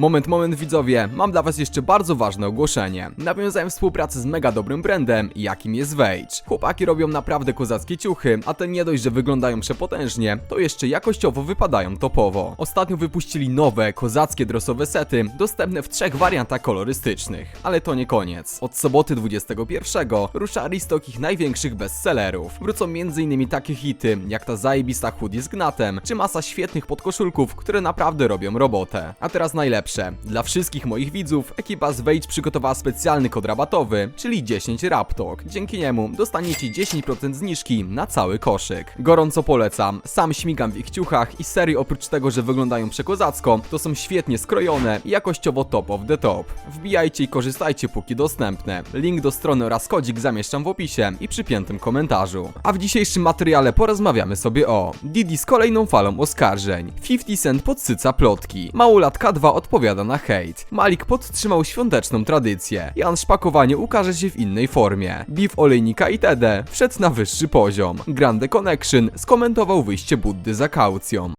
Moment, moment widzowie, mam dla was jeszcze bardzo ważne ogłoszenie. Nawiązałem współpracę z mega dobrym brandem, jakim jest Wage. Chłopaki robią naprawdę kozackie ciuchy, a te nie dość, że wyglądają przepotężnie, to jeszcze jakościowo wypadają topowo. Ostatnio wypuścili nowe, kozackie drosowe sety, dostępne w trzech wariantach kolorystycznych. Ale to nie koniec. Od soboty 21 rusza restock ich największych bestsellerów. Wrócą m.in. takie hity, jak ta zajebista hoodie z gnatem, czy masa świetnych podkoszulków, które naprawdę robią robotę. A teraz najlepsze. Dla wszystkich moich widzów ekipa z przygotowała specjalny kod rabatowy, czyli 10 Raptok. Dzięki niemu dostaniecie 10% zniżki na cały koszyk. Gorąco polecam. Sam śmigam w ich ciuchach i serii oprócz tego, że wyglądają przekozacko, to są świetnie skrojone i jakościowo top of the top. Wbijajcie i korzystajcie póki dostępne. Link do strony oraz kodzik zamieszczam w opisie i przypiętym komentarzu. A w dzisiejszym materiale porozmawiamy sobie o Didi z kolejną falą oskarżeń. 50 Cent podsyca plotki. Małolatka 2 odpowiada na hejt. Malik podtrzymał świąteczną tradycję. Jan Szpakowanie ukaże się w innej formie. Beef Olejnika i TD wszedł na wyższy poziom. Grande Connection skomentował wyjście Buddy za kaucją.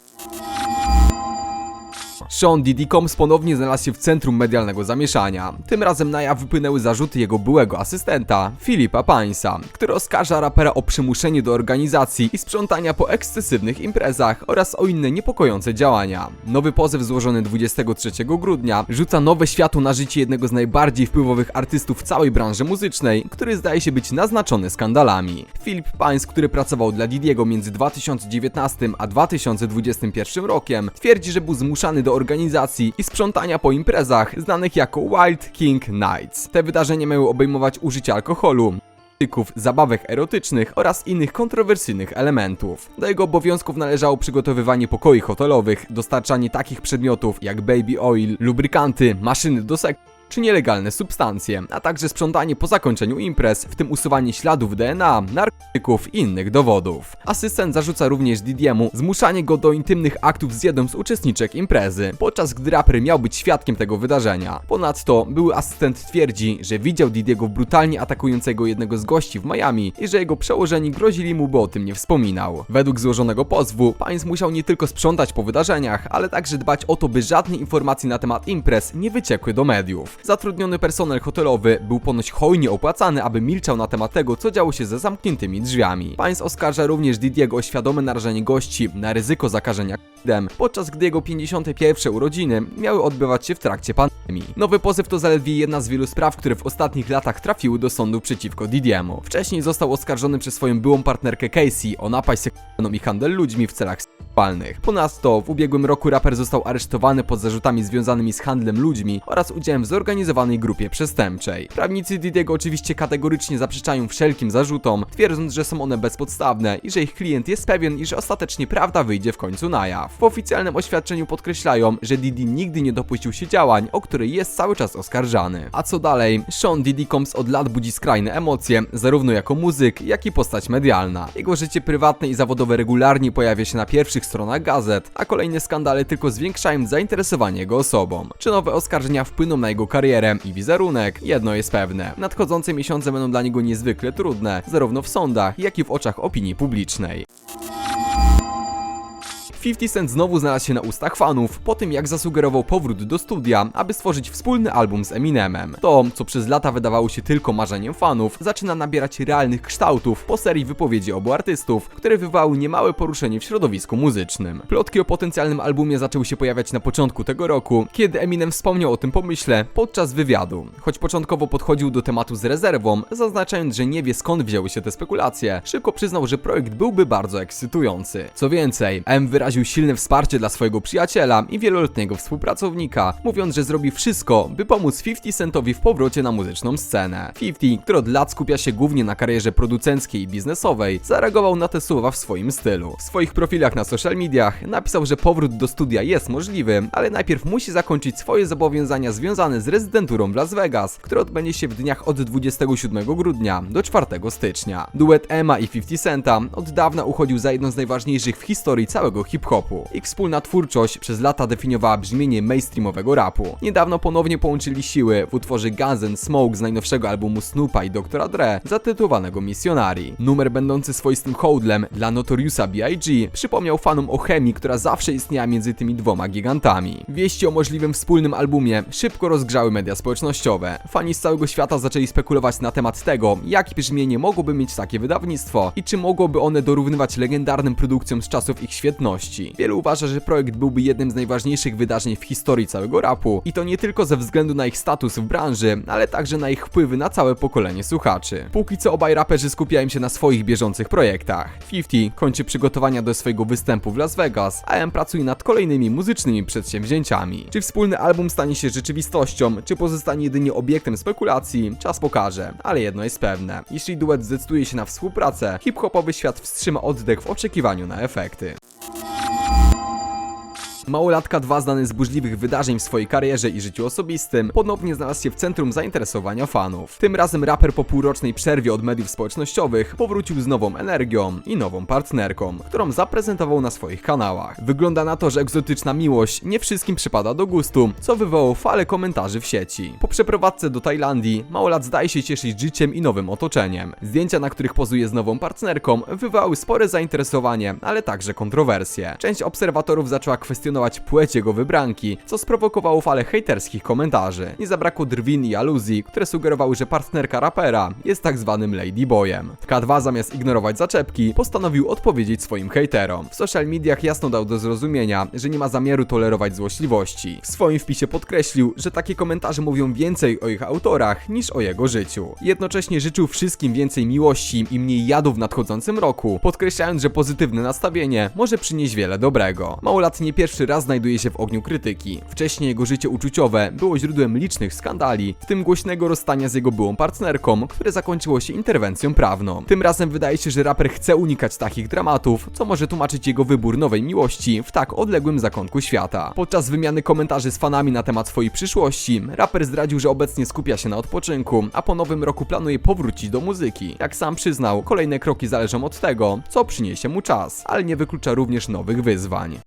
Sean Diddy Combs ponownie znalazł się w centrum medialnego zamieszania. Tym razem na jaw wypłynęły zarzuty jego byłego asystenta, Filipa Painsa, który oskarża rapera o przymuszenie do organizacji i sprzątania po ekscesywnych imprezach oraz o inne niepokojące działania. Nowy pozew złożony 23 grudnia rzuca nowe światło na życie jednego z najbardziej wpływowych artystów w całej branży muzycznej, który zdaje się być naznaczony skandalami. Philip Pains, który pracował dla Didiego między 2019 a 2021 rokiem, twierdzi, że był zmuszany do organizacji i sprzątania po imprezach znanych jako Wild King Nights. Te wydarzenia miały obejmować użycie alkoholu, narkotyków, zabawek erotycznych oraz innych kontrowersyjnych elementów. Do jego obowiązków należało przygotowywanie pokoi hotelowych, dostarczanie takich przedmiotów jak baby oil, lubrykanty, maszyny do seksu, czy nielegalne substancje, a także sprzątanie po zakończeniu imprez, w tym usuwanie śladów DNA, narkotyków i innych dowodów. Asystent zarzuca również Didiemu zmuszanie go do intymnych aktów z jedną z uczestniczek imprezy, podczas gdy raper miał być świadkiem tego wydarzenia. Ponadto były asystent twierdzi, że widział Didiego brutalnie atakującego jednego z gości w Miami i że jego przełożeni grozili mu, by o tym nie wspominał. Według złożonego pozwu, Pines musiał nie tylko sprzątać po wydarzeniach, ale także dbać o to, by żadne informacje na temat imprez nie wyciekły do mediów. Zatrudniony personel hotelowy był ponoć hojnie opłacany, aby milczał na temat tego, co działo się za zamkniętymi drzwiami. Pines oskarża również Didiego o świadome narażenie gości na ryzyko zakażenia COVID-em, podczas gdy jego 51 urodziny miały odbywać się w trakcie pandemii. Nowy pozew to zaledwie jedna z wielu spraw, które w ostatnich latach trafiły do sądu przeciwko Didiemu. Wcześniej został oskarżony przez swoją byłą partnerkę Casey o napaść seksualną i handel ludźmi w celach seksualnych. Ponadto w ubiegłym roku raper został aresztowany pod zarzutami związanymi z handlem ludźmi oraz udziałem w zorganizowanej grupie przestępczej. Prawnicy Didiego oczywiście kategorycznie zaprzeczają wszelkim zarzutom, twierdząc, że są one bezpodstawne i że ich klient jest pewien, iż ostatecznie prawda wyjdzie w końcu na jaw. W oficjalnym oświadczeniu podkreślają, że Didi nigdy nie dopuścił się działań, o które jest cały czas oskarżany. A co dalej? Sean Diddy Combs od lat budzi skrajne emocje, zarówno jako muzyk, jak i postać medialna. Jego życie prywatne i zawodowe regularnie pojawia się na pierwszych stronach gazet, a kolejne skandale tylko zwiększają zainteresowanie jego osobą. Czy nowe oskarżenia wpłyną na jego karierę i wizerunek? Jedno jest pewne. Nadchodzące miesiące będą dla niego niezwykle trudne, zarówno w sądach, jak i w oczach opinii publicznej. 50 Cent znowu znalazł się na ustach fanów po tym jak zasugerował powrót do studia, aby stworzyć wspólny album z Eminemem. To, co przez lata wydawało się tylko marzeniem fanów, zaczyna nabierać realnych kształtów po serii wypowiedzi obu artystów, które wywołały niemałe poruszenie w środowisku muzycznym. Plotki o potencjalnym albumie zaczęły się pojawiać na początku tego roku, kiedy Eminem wspomniał o tym pomyśle podczas wywiadu. Choć początkowo podchodził do tematu z rezerwą, zaznaczając, że nie wie skąd wzięły się te spekulacje, szybko przyznał, że projekt byłby bardzo ekscytujący. Co więcej, M wyraził silne wsparcie dla swojego przyjaciela i wieloletniego współpracownika, mówiąc, że zrobi wszystko, by pomóc 50 Centowi w powrocie na muzyczną scenę. 50, który od lat skupia się głównie na karierze producenckiej i biznesowej, zareagował na te słowa w swoim stylu. W swoich profilach na social mediach napisał, że powrót do studia jest możliwy, ale najpierw musi zakończyć swoje zobowiązania związane z rezydenturą w Las Vegas, które odbędzie się w dniach od 27 grudnia do 4 stycznia. Duet Emma i 50 Centa od dawna uchodził za jedno z najważniejszych w historii całego hip hip-hopu. Ich wspólna twórczość przez lata definiowała brzmienie mainstreamowego rapu. Niedawno ponownie połączyli siły w utworze Guns Smoke z najnowszego albumu Snoopa i Dr. Dre zatytułowanego Missionary. Numer będący swoistym hołdlem dla Notoriusa B.I.G. przypomniał fanom o chemii, która zawsze istniała między tymi dwoma gigantami. Wieści o możliwym wspólnym albumie szybko rozgrzały media społecznościowe. Fani z całego świata zaczęli spekulować na temat tego, jakie brzmienie mogłoby mieć takie wydawnictwo i czy mogłoby one dorównywać legendarnym produkcjom z czasów ich świetności. Wielu uważa, że projekt byłby jednym z najważniejszych wydarzeń w historii całego rapu i to nie tylko ze względu na ich status w branży, ale także na ich wpływy na całe pokolenie słuchaczy. Póki co obaj raperzy skupiają się na swoich bieżących projektach. 50 kończy przygotowania do swojego występu w Las Vegas, a M pracuje nad kolejnymi muzycznymi przedsięwzięciami. Czy wspólny album stanie się rzeczywistością, czy pozostanie jedynie obiektem spekulacji, czas pokaże, ale jedno jest pewne. Jeśli duet zdecyduje się na współpracę, hip-hopowy świat wstrzyma oddech w oczekiwaniu na efekty. Małolatka 2 znany z burzliwych wydarzeń w swojej karierze i życiu osobistym, ponownie znalazł się w centrum zainteresowania fanów. Tym razem raper po półrocznej przerwie od mediów społecznościowych powrócił z nową energią i nową partnerką, którą zaprezentował na swoich kanałach. Wygląda na to, że egzotyczna miłość nie wszystkim przypada do gustu, co wywołało falę komentarzy w sieci. Po przeprowadzce do Tajlandii, Małolat zdaje się cieszyć życiem i nowym otoczeniem. Zdjęcia, na których pozuje z nową partnerką, wywołały spore zainteresowanie, ale także kontrowersje. Część obserwatorów zaczęła kwestionować płeć jego wybranki, co sprowokowało falę hejterskich komentarzy. Nie zabrakło drwin i aluzji, które sugerowały, że partnerka rapera jest tak zwanym ladyboyem. K2 zamiast ignorować zaczepki, postanowił odpowiedzieć swoim hejterom. W social mediach jasno dał do zrozumienia, że nie ma zamiaru tolerować złośliwości. W swoim wpisie podkreślił, że takie komentarze mówią więcej o ich autorach niż o jego życiu. Jednocześnie życzył wszystkim więcej miłości i mniej jadu w nadchodzącym roku, podkreślając, że pozytywne nastawienie może przynieść wiele dobrego. Małolat nie pierwszy raz znajduje się w ogniu krytyki. Wcześniej jego życie uczuciowe było źródłem licznych skandali, w tym głośnego rozstania z jego byłą partnerką, które zakończyło się interwencją prawną. Tym razem wydaje się, że raper chce unikać takich dramatów, co może tłumaczyć jego wybór nowej miłości w tak odległym zakątku świata. Podczas wymiany komentarzy z fanami na temat swojej przyszłości, raper zdradził, że obecnie skupia się na odpoczynku, a po nowym roku planuje powrócić do muzyki. Jak sam przyznał, kolejne kroki zależą od tego, co przyniesie mu czas, ale nie wyklucza również nowych wyzwań.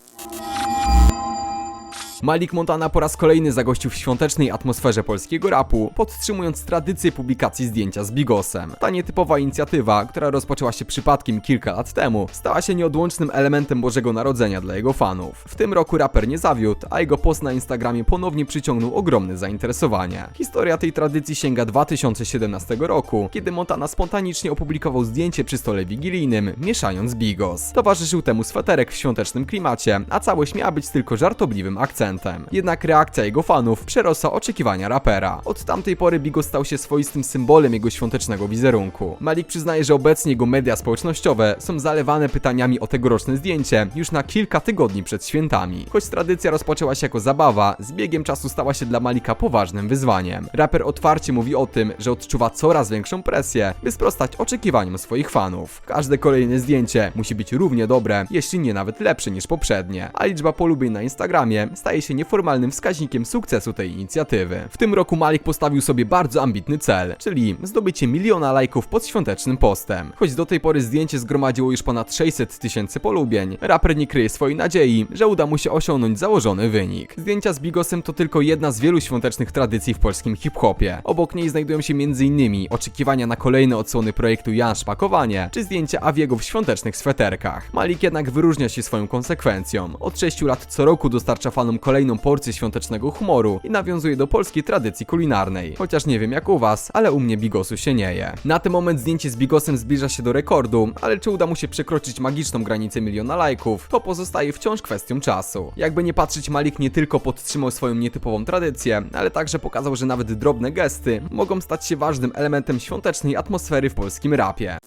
Malik Montana po raz kolejny zagościł w świątecznej atmosferze polskiego rapu, podtrzymując tradycję publikacji zdjęcia z Bigosem. Ta nietypowa inicjatywa, która rozpoczęła się przypadkiem kilka lat temu, stała się nieodłącznym elementem Bożego Narodzenia dla jego fanów. W tym roku raper nie zawiódł, a jego post na Instagramie ponownie przyciągnął ogromne zainteresowanie. Historia tej tradycji sięga 2017 roku, kiedy Montana spontanicznie opublikował zdjęcie przy stole wigilijnym, mieszając Bigos. Towarzyszył temu sweterek w świątecznym klimacie, a całość miała być tylko żartobliwym akcentem. Jednak reakcja jego fanów przerosła oczekiwania rapera. Od tamtej pory Bigos stał się swoistym symbolem jego świątecznego wizerunku. Malik przyznaje, że obecnie jego media społecznościowe są zalewane pytaniami o tegoroczne zdjęcie już na kilka tygodni przed świętami. Choć tradycja rozpoczęła się jako zabawa, z biegiem czasu stała się dla Malika poważnym wyzwaniem. Raper otwarcie mówi o tym, że odczuwa coraz większą presję, by sprostać oczekiwaniom swoich fanów. Każde kolejne zdjęcie musi być równie dobre, jeśli nie nawet lepsze niż poprzednie, a liczba polubień na Instagramie staje się nieformalnym wskaźnikiem sukcesu tej inicjatywy. W tym roku Malik postawił sobie bardzo ambitny cel, czyli zdobycie miliona lajków pod świątecznym postem. Choć do tej pory zdjęcie zgromadziło już ponad 600 tysięcy polubień, raper nie kryje swojej nadziei, że uda mu się osiągnąć założony wynik. Zdjęcia z Bigosem to tylko jedna z wielu świątecznych tradycji w polskim hip-hopie. Obok niej znajdują się m.in. oczekiwania na kolejne odsłony projektu Jan Szpakowanie, czy zdjęcia Awiego w świątecznych sweterkach. Malik jednak wyróżnia się swoją konsekwencją. Od 6 lat co roku dostarcza fanom kolejną porcję świątecznego humoru i nawiązuje do polskiej tradycji kulinarnej. Chociaż nie wiem jak u was, ale u mnie Bigosu się nie je. Na ten moment zdjęcie z Bigosem zbliża się do rekordu, ale czy uda mu się przekroczyć magiczną granicę miliona lajków, to pozostaje wciąż kwestią czasu. Jakby nie patrzeć, Malik nie tylko podtrzymał swoją nietypową tradycję, ale także pokazał, że nawet drobne gesty mogą stać się ważnym elementem świątecznej atmosfery w polskim rapie.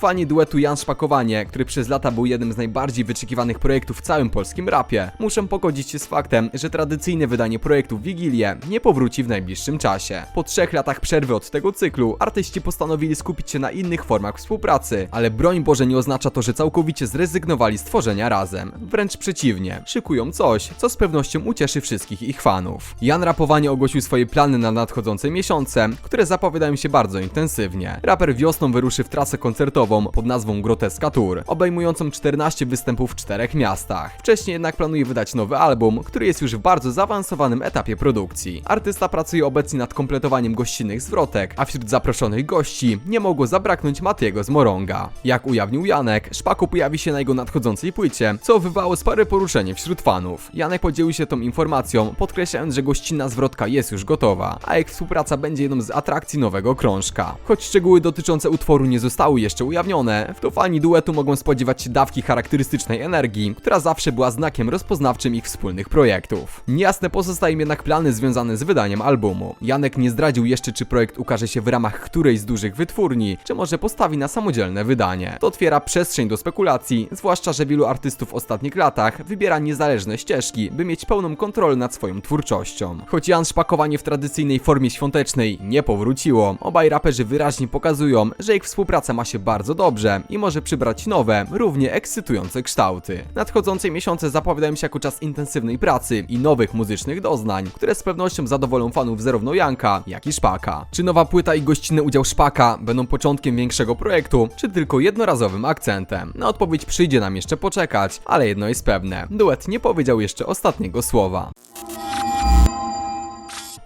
Fani duetu Jan Szpakowanie, który przez lata był jednym z najbardziej wyczekiwanych projektów w całym polskim rapie, muszą pogodzić się z faktem, że tradycyjne wydanie projektu Wigilię nie powróci w najbliższym czasie. Po trzech latach przerwy od tego cyklu, artyści postanowili skupić się na innych formach współpracy, ale broń Boże nie oznacza to, że całkowicie zrezygnowali z tworzenia razem. Wręcz przeciwnie, szykują coś, co z pewnością ucieszy wszystkich ich fanów. Jan Rapowanie ogłosił swoje plany na nadchodzące miesiące, które zapowiadają się bardzo intensywnie. Raper wiosną wyruszy w trasę koncertową pod nazwą Groteska Tour, obejmującą 14 występów w czterech miastach. Wcześniej jednak planuje wydać nowy album, który jest już w bardzo zaawansowanym etapie produkcji. Artysta pracuje obecnie nad kompletowaniem gościnnych zwrotek, a wśród zaproszonych gości nie mogło zabraknąć Matiego z Moronga. Jak ujawnił Janek, Szpaku pojawi się na jego nadchodzącej płycie, co wywołało spore poruszenie wśród fanów. Janek podzielił się tą informacją, podkreślając, że gościnna zwrotka jest już gotowa, a ich współpraca będzie jedną z atrakcji nowego krążka. Choć szczegóły dotyczące utworu nie zostały jeszcze ujawnione, to fani duetu mogą spodziewać się dawki charakterystycznej energii, która zawsze była znakiem rozpoznawczym ich wspólnych projektów. Niejasne pozostają jednak plany związane z wydaniem albumu. Janek nie zdradził jeszcze, czy projekt ukaże się w ramach którejś z dużych wytwórni, czy może postawi na samodzielne wydanie. To otwiera przestrzeń do spekulacji, zwłaszcza, że wielu artystów w ostatnich latach wybiera niezależne ścieżki, by mieć pełną kontrolę nad swoją twórczością. Choć Jan szpakowanie w tradycyjnej formie świątecznej nie powróciło, obaj raperzy wyraźnie pokazują, że ich współpraca ma się bardzo dobrze i może przybrać nowe, równie ekscytujące kształty. Nadchodzące miesiące zapowiadają się jako czas intensywnej pracy i nowych muzycznych doznań, które z pewnością zadowolą fanów zarówno Janka, jak i Szpaka. Czy nowa płyta i gościnny udział Szpaka będą początkiem większego projektu, czy tylko jednorazowym akcentem? Na odpowiedź przyjdzie nam jeszcze poczekać, ale jedno jest pewne. Duet nie powiedział jeszcze ostatniego słowa.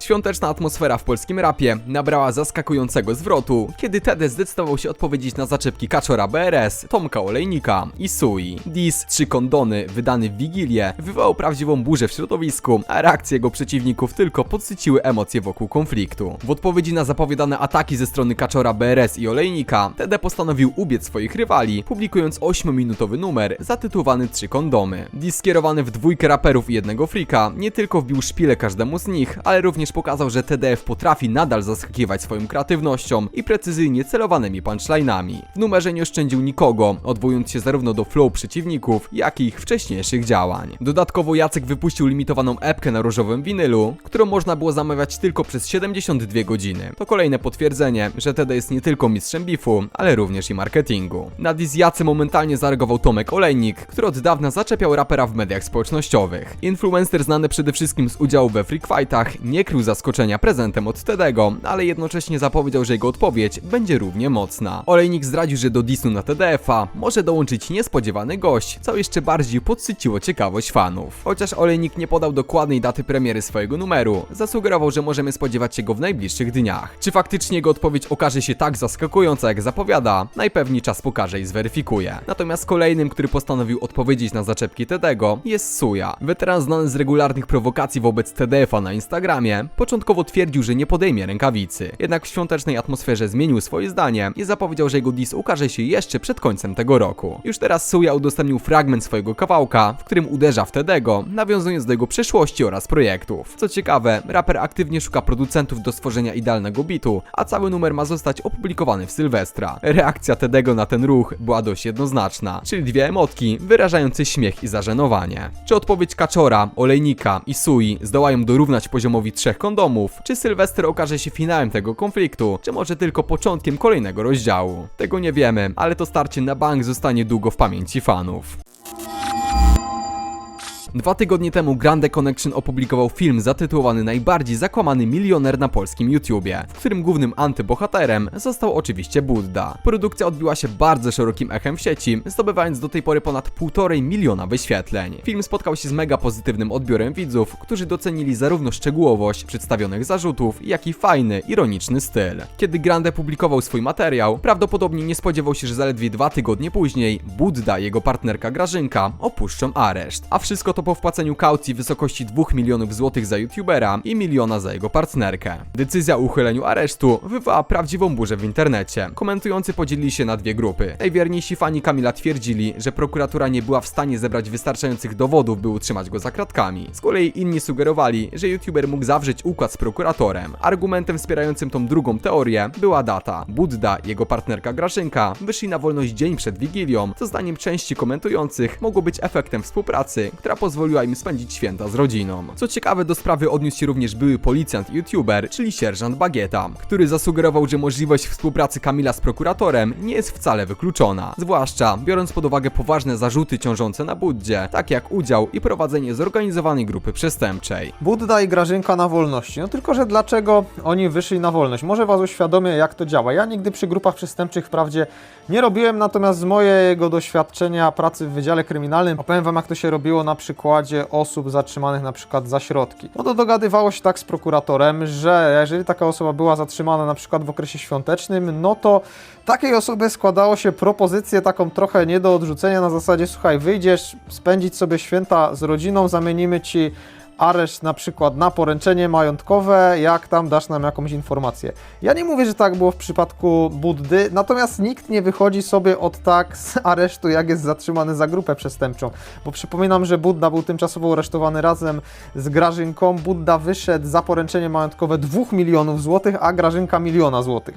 Świąteczna atmosfera w polskim rapie nabrała zaskakującego zwrotu, kiedy Tede zdecydował się odpowiedzieć na zaczepki Kaczora BRS, Tomka Olejnika i Sui. Dis Trzy kondony, wydany w Wigilię, wywołał prawdziwą burzę w środowisku, a reakcje jego przeciwników tylko podsyciły emocje wokół konfliktu. W odpowiedzi na zapowiadane ataki ze strony Kaczora BRS i Olejnika, Tede postanowił ubiec swoich rywali, publikując 8-minutowy numer zatytułowany Trzy kondomy. Dis skierowany w dwójkę raperów i jednego frika nie tylko wbił szpilę każdemu z nich, ale również pokazał, że TDF potrafi nadal zaskakiwać swoją kreatywnością i precyzyjnie celowanymi punchline'ami. W numerze nie oszczędził nikogo, odwołując się zarówno do flow przeciwników, jak i ich wcześniejszych działań. Dodatkowo Jacek wypuścił limitowaną epkę na różowym winylu, którą można było zamawiać tylko przez 72 godziny. To kolejne potwierdzenie, że TD jest nie tylko mistrzem bifu, ale również i marketingu. Na Dizjace momentalnie zareagował Tomek Olejnik, który od dawna zaczepiał rapera w mediach społecznościowych. Influencer znany przede wszystkim z udziału we freak fightach nie zaskoczenia prezentem od Tedego, ale jednocześnie zapowiedział, że jego odpowiedź będzie równie mocna. Olejnik zdradził, że do Disnu na TDF-a może dołączyć niespodziewany gość, co jeszcze bardziej podsyciło ciekawość fanów. Chociaż Olejnik nie podał dokładnej daty premiery swojego numeru, zasugerował, że możemy spodziewać się go w najbliższych dniach. Czy faktycznie jego odpowiedź okaże się tak zaskakująca, jak zapowiada? Najpewniej czas pokaże i zweryfikuje. Natomiast kolejnym, który postanowił odpowiedzieć na zaczepki Tedego, jest Suja. Weteran znany z regularnych prowokacji wobec TDF-a na Instagramie, początkowo twierdził, że nie podejmie rękawicy. Jednak w świątecznej atmosferze zmienił swoje zdanie i zapowiedział, że jego dis ukaże się jeszcze przed końcem tego roku. Już teraz Suja udostępnił fragment swojego kawałka, w którym uderza w Tedego, nawiązując do jego przeszłości oraz projektów. Co ciekawe, raper aktywnie szuka producentów do stworzenia idealnego bitu, a cały numer ma zostać opublikowany w Sylwestra. Reakcja Tedego na ten ruch była dość jednoznaczna, czyli dwie emotki wyrażające śmiech i zażenowanie. Czy odpowiedź Kaczora, Olejnika i Sui zdołają dorównać poziomowi trzech kondomów? Czy Sylwester okaże się finałem tego konfliktu? Czy może tylko początkiem kolejnego rozdziału? Tego nie wiemy, ale to starcie na bank zostanie długo w pamięci fanów. Dwa tygodnie temu Grande Connection opublikował film zatytułowany Najbardziej zakłamany milioner na polskim YouTubie, w którym głównym antybohaterem został oczywiście Budda. Produkcja odbiła się bardzo szerokim echem w sieci, zdobywając do tej pory ponad 1,5 miliona wyświetleń. Film spotkał się z mega pozytywnym odbiorem widzów, którzy docenili zarówno szczegółowość przedstawionych zarzutów, jak i fajny, ironiczny styl. Kiedy Grande publikował swój materiał, prawdopodobnie nie spodziewał się, że zaledwie dwa tygodnie później Budda i jego partnerka Grażynka opuszczą areszt, a wszystko to po wpłaceniu kaucji w wysokości 2 milionów złotych za youtubera i miliona za jego partnerkę. Decyzja o uchyleniu aresztu wywołała prawdziwą burzę w internecie. Komentujący podzielili się na dwie grupy. Najwierniejsi fani Kamila twierdzili, że prokuratura nie była w stanie zebrać wystarczających dowodów, by utrzymać go za kratkami. Z kolei inni sugerowali, że youtuber mógł zawrzeć układ z prokuratorem. Argumentem wspierającym tą drugą teorię była data. Budda jego partnerka Grażynka wyszli na wolność dzień przed Wigilią, co zdaniem części komentujących mogło być efektem współpracy, która pozwoliła pozwoliła im spędzić święta z rodziną. Co ciekawe, do sprawy odniósł się również były policjant i youtuber, czyli sierżant Bagieta, który zasugerował, że możliwość współpracy Kamila z prokuratorem nie jest wcale wykluczona. Zwłaszcza biorąc pod uwagę poważne zarzuty ciążące na Buddzie, tak jak udział i prowadzenie zorganizowanej grupy przestępczej. Budda i Grażynka na wolności. No tylko, że dlaczego oni wyszli na wolność? Może was uświadomię, jak to działa. Ja nigdy przy grupach przestępczych wprawdzie nie robiłem, natomiast z mojego doświadczenia pracy w Wydziale Kryminalnym opowiem wam, jak to się robiło na przykładzie osób zatrzymanych na przykład za środki. No to dogadywało się tak z prokuratorem, że jeżeli taka osoba była zatrzymana na przykład w okresie świątecznym, no to takiej osobie składało się propozycję taką trochę nie do odrzucenia na zasadzie, słuchaj, wyjdziesz spędzić sobie święta z rodziną, zamienimy ci areszt na przykład na poręczenie majątkowe, jak tam dasz nam jakąś informację. Ja nie mówię, że tak było w przypadku Buddy, natomiast nikt nie wychodzi sobie od tak z aresztu, jak jest zatrzymany za grupę przestępczą. Bo przypominam, że Budda był tymczasowo aresztowany razem z Grażynką. Budda wyszedł za poręczenie majątkowe 2 milionów złotych, a Grażynka miliona złotych.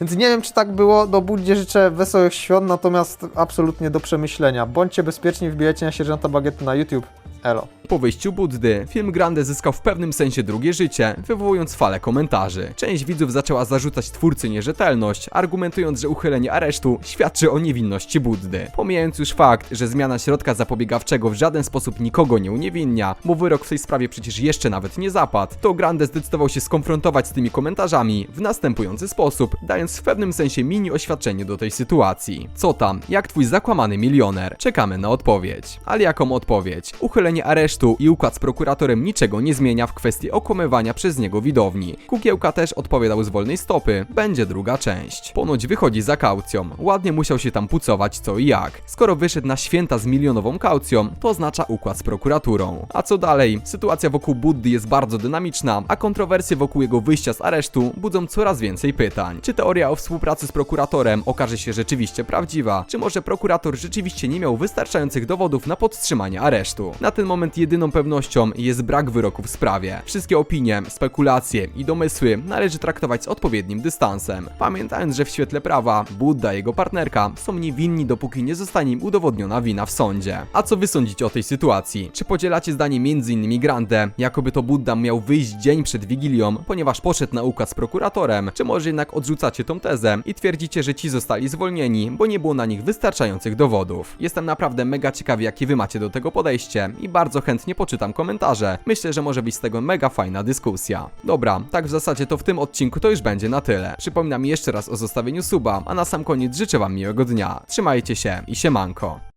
Więc nie wiem, czy tak było. Do Buddzie życzę wesołych świąt, natomiast absolutnie do przemyślenia. Bądźcie bezpieczni, wbijajcie na sierżanta Bagiety na YouTube. Elo. Po wyjściu Buddy, film Grande zyskał w pewnym sensie drugie życie, wywołując falę komentarzy. Część widzów zaczęła zarzucać twórcy nierzetelność, argumentując, że uchylenie aresztu świadczy o niewinności Buddy. Pomijając już fakt, że zmiana środka zapobiegawczego w żaden sposób nikogo nie uniewinnia, bo wyrok w tej sprawie przecież jeszcze nawet nie zapadł, to Grande zdecydował się skonfrontować z tymi komentarzami w następujący sposób, dając w pewnym sensie mini oświadczenie do tej sytuacji. Co tam, jak twój zakłamany milioner? Czekamy na odpowiedź. Ale jaką odpowiedź? Uchylenie aresztu i układ z prokuratorem niczego nie zmienia w kwestii okłamywania przez niego widowni. Kukiełka też odpowiadał z wolnej stopy. Będzie druga część. Ponoć wychodzi za kaucją. Ładnie musiał się tam pucować co i jak. Skoro wyszedł na święta z milionową kaucją, to oznacza układ z prokuraturą. A co dalej? Sytuacja wokół Buddy jest bardzo dynamiczna, a kontrowersje wokół jego wyjścia z aresztu budzą coraz więcej pytań. Czy teoria o współpracy z prokuratorem okaże się rzeczywiście prawdziwa? Czy może prokurator rzeczywiście nie miał wystarczających dowodów na podtrzymanie aresztu? Na ten moment jedyną pewnością jest brak wyroku w sprawie. Wszystkie opinie, spekulacje i domysły należy traktować z odpowiednim dystansem, pamiętając, że w świetle prawa Budda i jego partnerka są niewinni dopóki nie zostanie im udowodniona wina w sądzie. A co wy sądzicie o tej sytuacji? Czy podzielacie zdanie m.in. Grande, jakoby to Budda miał wyjść dzień przed Wigilią, ponieważ poszedł na układ z prokuratorem? Czy może jednak odrzucacie tą tezę i twierdzicie, że ci zostali zwolnieni, bo nie było na nich wystarczających dowodów? Jestem naprawdę mega ciekawy, jakie wy macie do tego podejście i bardzo chętnie poczytam komentarze. Myślę, że może być z tego mega fajna dyskusja. Dobra, tak w zasadzie to w tym odcinku to już będzie na tyle. Przypominam jeszcze raz o zostawieniu suba, a na sam koniec życzę wam miłego dnia. Trzymajcie się i siemanko.